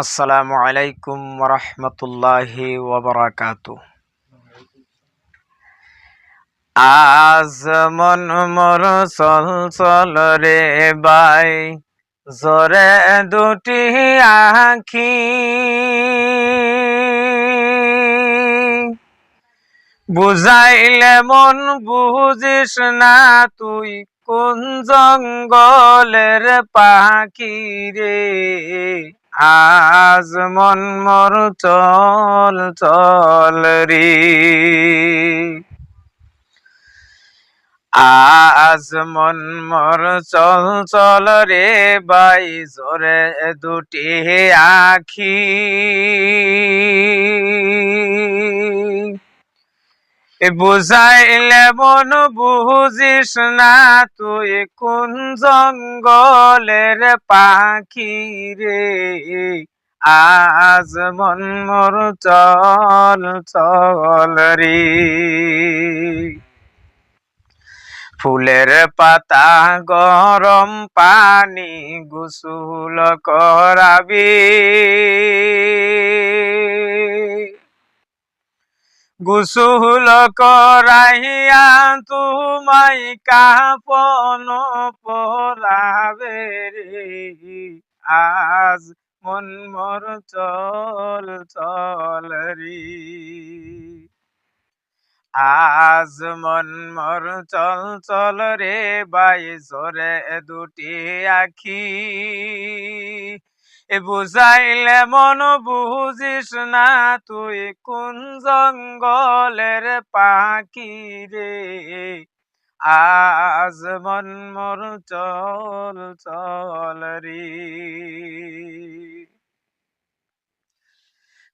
আসসালামু আলাইকুম রহমতুল্লাহি ওবরাকাত। আজ মন মোর চল রে বাই জরে দুটি আখি। বুঝাইলে মন বুঝিস না তুই কোন জঙ্গলের পাখি রে। আজ মন মোর চল চল রে। আজ মন মোর চল চল রে বাই জোরে দুটি আখি। বুঝাইলে মন বুঝিস না তুই কোন জঙ্গলের পাখি রে? আজ মন মোর চল চল রে। ফুলের পাতা গরম পানি গুসুল করাবি। গুসুল করাইয়া তুমাই কাপন পরাবে আজ মন মর চল চল রে। আজ মন মর চল চল রে, বাই দুটি আখি। বুঝাইলে মন বুঝিস না, তুই কোন জঙ্গলের পাখি রে? আজ মন মর চল চল রে।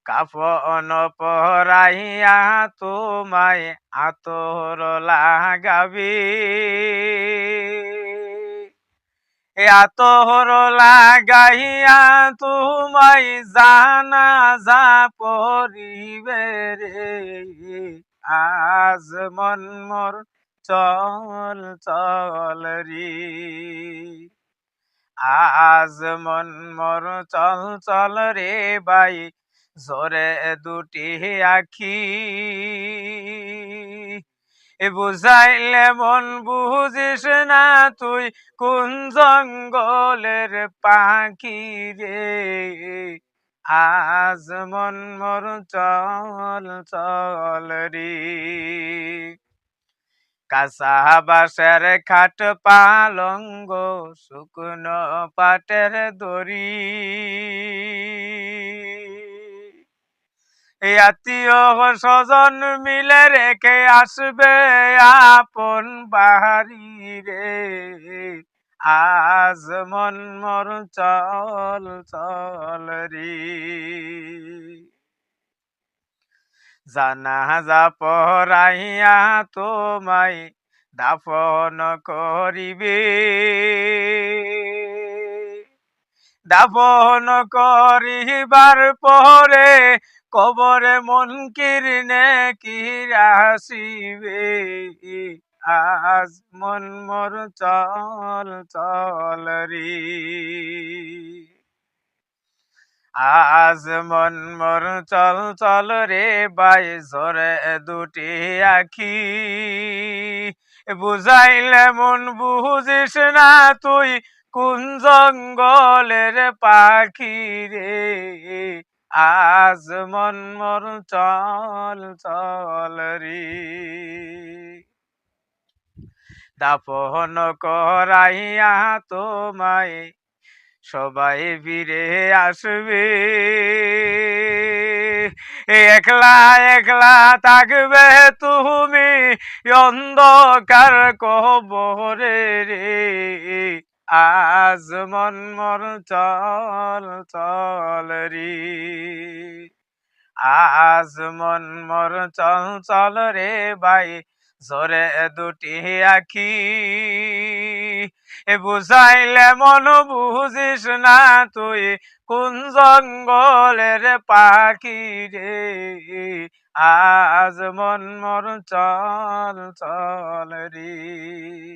কাফন পরাইয়া তোমায় আতর লাগাবি। আতর লাগাইয়া তোমায় জানা যা পরিবে রে। আজ মন মোর চল চল রে। আজ মন মোর চল চল রে বাই জোরে দুটি আখি। বুঝাইলে মন বুঝিস না তুই, কোন জঙ্গলের পাখি রে? আজ মন মর চল চল রে। কাঁচা বাসের খাট পালঙ্গ, শুকনো পাটের দড়ি। আত্মীয় স্বজন মিলে রেখে আসবে আপন বাহারি রে। আজ মন মর চল চল রে। জানাজা পরাইয়া তোমায় দাফন করিবে। দাফন করিবার পরে কবরে মন কিরনে কিরাসিবে আজ মন মর চল চল রে। আজ মন মর চল চল রে বাই জরে দুটি আখি। বুঝাইলে মন বুঝিস না তুই কোন জঙ্গলের পাখি রে? আজ মন মর চল চল রে। দাপন করাইয়া তোমায় সবাই ফিরে আসবে। একলা একলা থাকবে তুমি অন্ধকার কবরে রে। আজ মন মর চল চল রে। আজ মন মর চল চল রে বাই জোরে দুটি আখি। বুঝাইলে মন, বুঝিস না তুই, কোন জঙ্গলের পাখি রে। আজ মন মর চল চল রে।